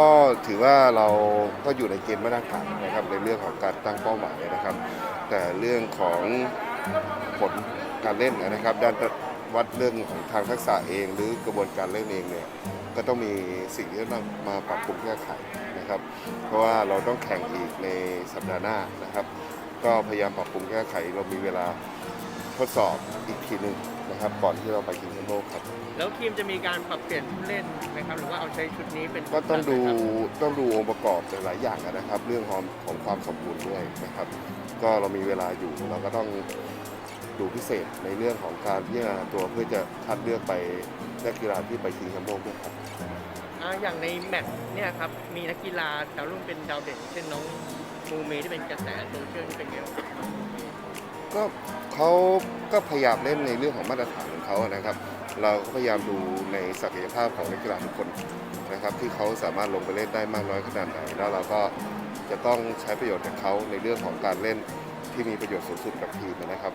็ถือว่าเราก็อยู่ในเกณฑ์มาตรฐานนะครับในเรื่องของการตั้งเป้าหมายนะครับ แต่เรื่องของผลการเล่นนะครับ ด้านวัดเรื่องของทางทักษะเองหรือกระบวนการเล่นเองเนี่ยก็ต้องมีสิ่งที่ต้องมาปรับปรุงแก้ไขนะครับ เพราะว่าเราต้องแข่งอีกในสัปดาห์หน้านะครับ ก็พยายามปรับปรุงแก้ไขเรามีเวลาทดสอบอีกทีหนึ่ง นะครับ ก่อนที่เราไปชิงแชมป์โลกครับ แล้วทีมจะมีการปรับเปลี่ยนผู้เล่นไหมครับ หรือว่าเอาใช้ชุดนี้เป็นก็ต้องดูหลักไหมครับต้องดูองค์ประกอบหลายๆอย่างนะครับ เรื่องของของความสมบูรณ์ด้วยนะครับ ก็เรามีเวลาอยู่เราก็ต้องดูพิเศษในเรื่องของการพิจารณาตัวเพื่อจะคัดเลือกไปนักกีฬาที่ไปชิงแชมป์โลกด้วยครับอ่าอย่างในแมตช์เนี่ยครับมีนักกีฬาดาวรุ่งเป็นดาวเด่น เช่นน้องมูเมที่เป็นกระแสโซเชียลที่เป็นไงบ้างครับก็ เขาก็พยายามเล่นในเรื่องของมาตรฐานของเขานะครับ เราก็พยายามดูในศักยภาพของนักกีฬาทุกคนนะครับ ที่เขาสามารถลงไปเล่นได้มากน้อยขนาดไหนแล้วเราก็จะต้องใช้ประโยชน์จากเขาในเรื่องของการเล่นที่มีประโยชน์สูงสุดกับทีมนะครับ